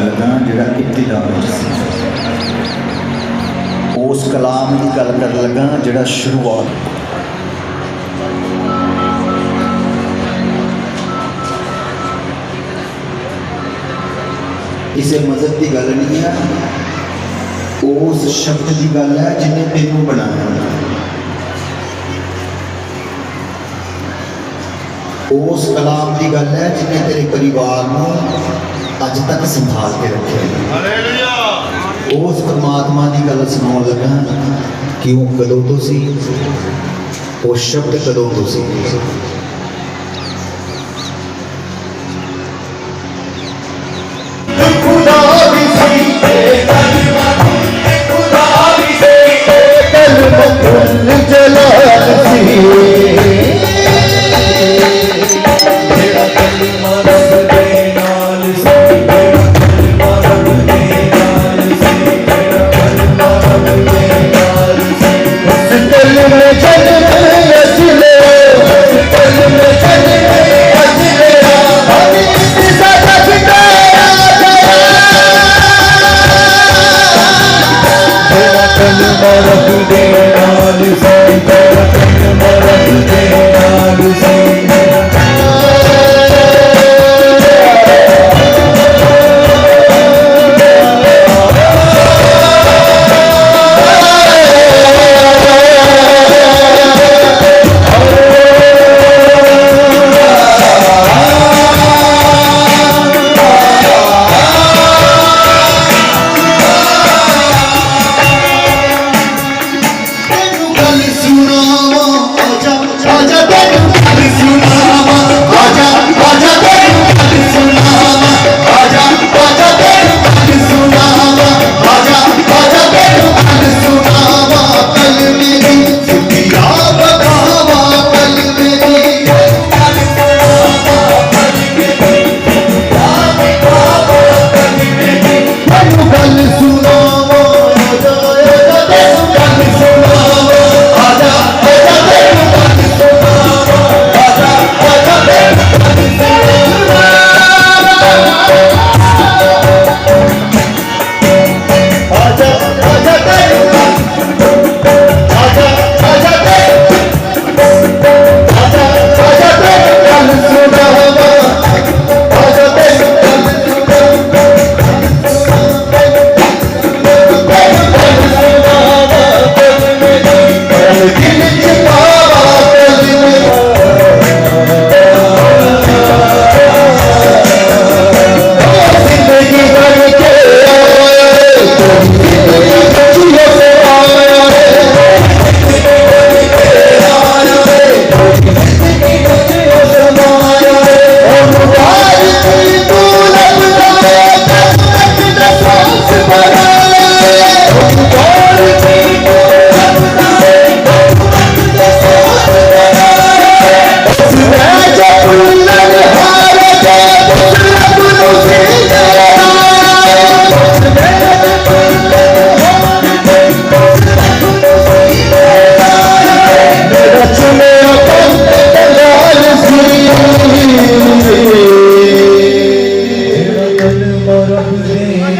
ਲੱਗਾ ਜਿਹੜਾ ਇਬਤਦਾ ਵਿੱਚ ਸੀ। ਉਸ ਕਲਾਮ ਦੀ ਗੱਲ ਕਰਨ ਲੱਗਾ ਜਿਹੜਾ ਸ਼ੁਰੂਆਤ। ਕਿਸੇ ਮਜ਼ਹਬ ਦੀ ਗੱਲ ਨਹੀਂ ਹੈ। ਉਸ ਸ਼ਬਦ ਦੀ ਗੱਲ ਹੈ ਜਿਹਨੇ ਤੈਨੂੰ ਬਣਾਇਆ। ਉਸ ਕਲਾਮ ਦੀ ਗੱਲ ਹੈ ਜਿਹਨੇ ਤੇਰੇ ਪਰਿਵਾਰ ਨੂੰ ਅੱਜ ਤੱਕ ਸੰਭਾਲ ਕੇ ਰੱਖਿਆ। ਹਾਲੇਲੂਇਆ ਉਸ ਪਰਮਾਤਮਾ ਦੀ ਗੱਲ ਸੁਣਾਉਣ ਲੱਗਾ ਕਿ ਉਹ ਕਦੋਂ ਤੋਂ ਸੀ? ਉਹ ਸ਼ਬਦ ਕਦੋਂ ਤੋਂ ਸੀ?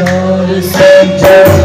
Lord is Savior.